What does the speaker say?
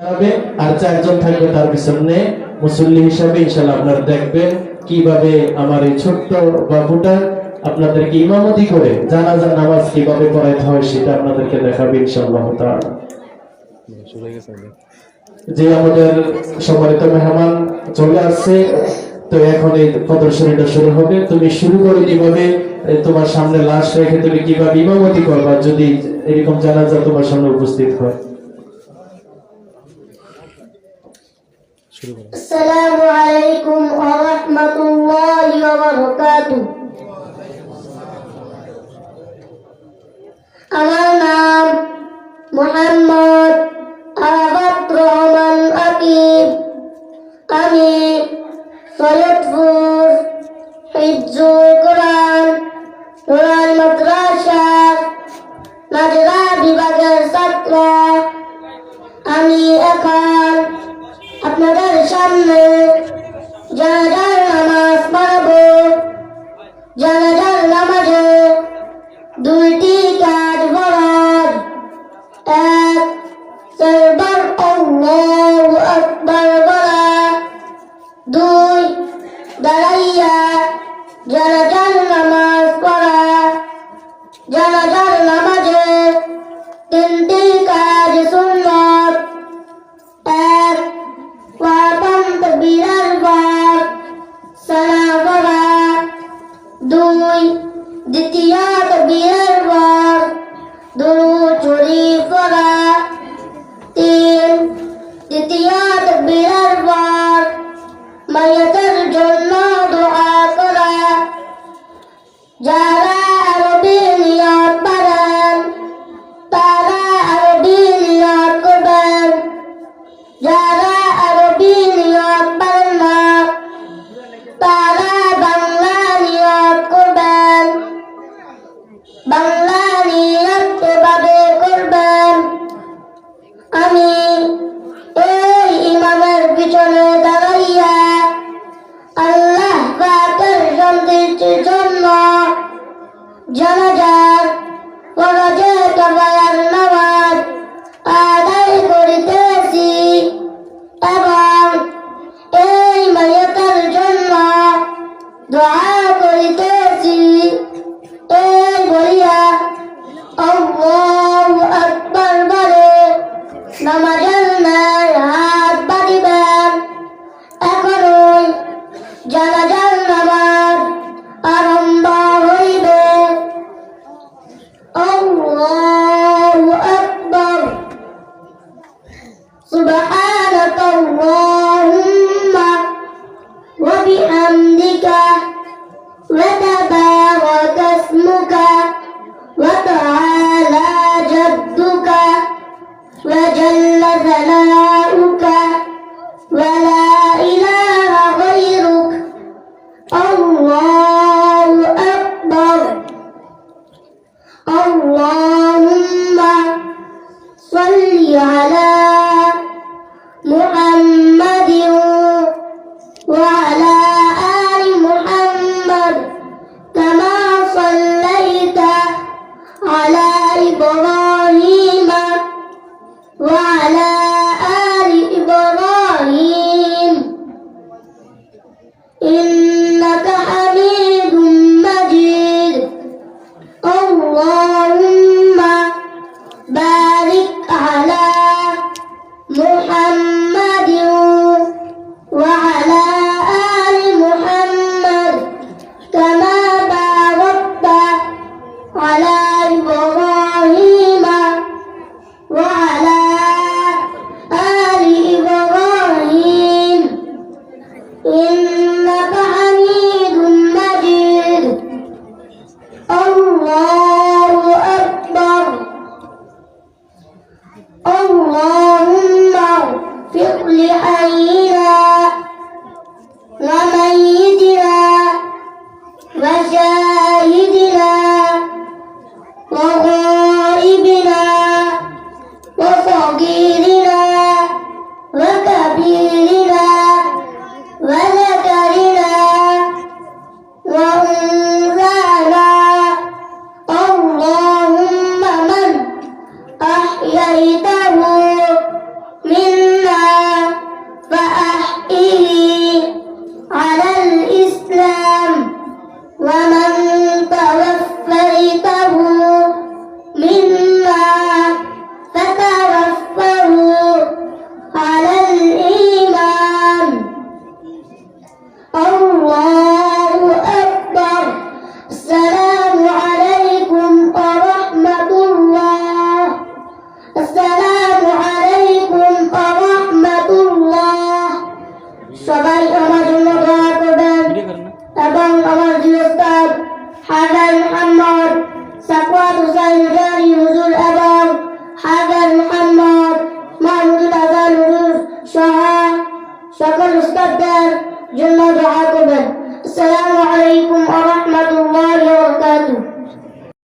হবে, আর চারজন থাকবে তার পিছনে। মুসল্লি হিসাবে ইনশাল্লাহ আপনারা দেখবেন কীভাবে আমার এই ছোট্ট বাবুটা আপনাদেরকে ইমামতি করে জানাজার নামাজ কীভাবে পড়াইতে হয় সেটা আপনাদেরকে দেখাবে ইনশাল্লাহ যে আমাদের সম্মানিত মেহমান চলে আসছে, তো এখন এই প্রদর্শনীটা শুরু হবে। তুমি শুরু করে কীভাবে তোমার সামনে লাশ রেখে তুমি কীভাবে ইমামতি করবা যদি এরকম জানাজা তোমার সামনে উপস্থিত হয়? শুরু করো। আসসালামু আলাইকুম ওয়া রাহমাতুল্লাহি ওয়া বারাকাতুহু। আমার নাম মোহাম্মদ আরাফাত রহমান আকিব। আমি সৈয়দপুর হিজুল কোরআন কোরআন মাদ্রাসা, নাজরা বিভাগের ছাত্র। আমি আপনাদের সামনে জানাজার নামাজ পড়াবো। জানাজার জানাজার ফরজে কাবায়ার নামাজ আদায় করিতেছি। এবং এই মাইয়াতের জন্য দোয়া Luna. Hallelujah. সবার